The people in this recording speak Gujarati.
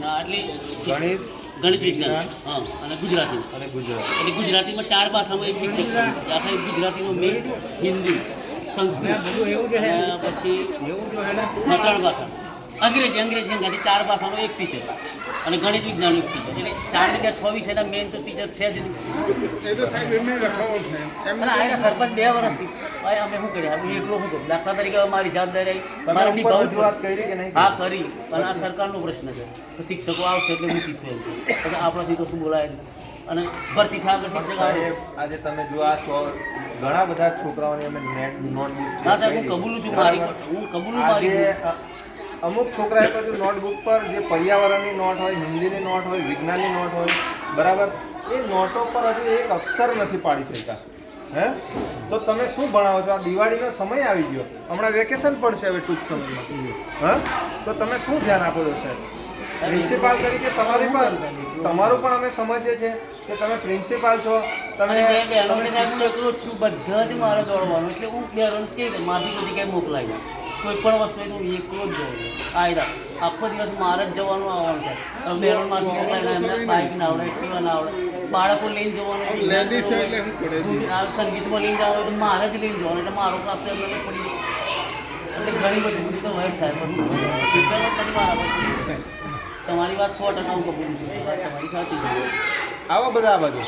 ના એટલે ગણિત ગણિત વિજ્ઞાન. હા અને ગુજરાતી. અને ગુજરાતી. એટલે ગુજરાતીમાં ચાર ભાષામાં એક શિક્ષક છે. આખા ગુજરાતીમાં મેં હિન્દી સંસ્કૃત પછી આ ત્રણ ભાષા. અંગ્રેજી અંગ્રેજી અંગાથી ચાર ભાષાનો એક ટીચર અને ગણિત વિજ્ઞાન એક ટીચર એટલે ચાર ને છ વિષયના મેન તો ટીચર છે જ નહીં. સરપંચ બે વર્ષથી. ભાઈ અમે શું કર્યા હું એકલો શું કરું દાખલા તરીકે મારી જવાબદારી મારે. કરી હા કરી. અને આ સરકારનો પ્રશ્ન છે. શિક્ષકો આવશે એટલે મૂકીશું એમ. પછી આપણાથી તો શું બોલાય? અને ભરતી થાય શિક્ષક આજે તમે જો આ છો ઘણા બધા છોકરાઓને અમે નેટ નોટબુક હા સાહેબ હું કબૂલું છું મારી હું કબૂલું મારી અમુક છોકરાએ પછી નોટબુક પર જે પર્યાવરણની નોટ હોય હિન્દીની નોટ હોય વિજ્ઞાનની નોટ હોય બરાબર? એ નોટો પર હજુ એક અક્ષર નથી પાડી શક્યા. હે? તો તમે શું ભણાવો છો? આ દિવાળીનો સમય આવી ગયો. હમણાં વેકેશન પડશે હવે ટૂંક સમયમાં. હા? તો તમે શું ધ્યાન આપો છો સાહેબ? પ્રિન્સિપાલ તરીકે તમારી પણ તમારું પણ અમે સમજીએ છીએ કે તમે પ્રિન્સિપાલ છો. તમે તમે એકલો જ છું. બધા જ મારે દોડવાનું. એટલે હું બહેનો કેવી રીતે મારથી કોઈ જગ્યાએ મોકલાય ના. કોઈ પણ વસ્તુ હોય તો હું એકલો જ જઉં છું આયરા આખો દિવસ મારે જ જવાનું આવવાનું છે. ના એમને બાઇક ના આવડે એક્ટિવા ના આવડે. બાળકો લઈને જવાનું આ સંગીતમાં લઈને જવાનું તો મારે જ લઈને જવાનું એટલે મારો તો એમને પડી એટલે ઘણી બધી બધી તો હોય સાહેબ. પણ તમારી વાત સો ટકા હું કબૂલું છું. તમારી સાચી છે. આવા બધા આ બાજુ.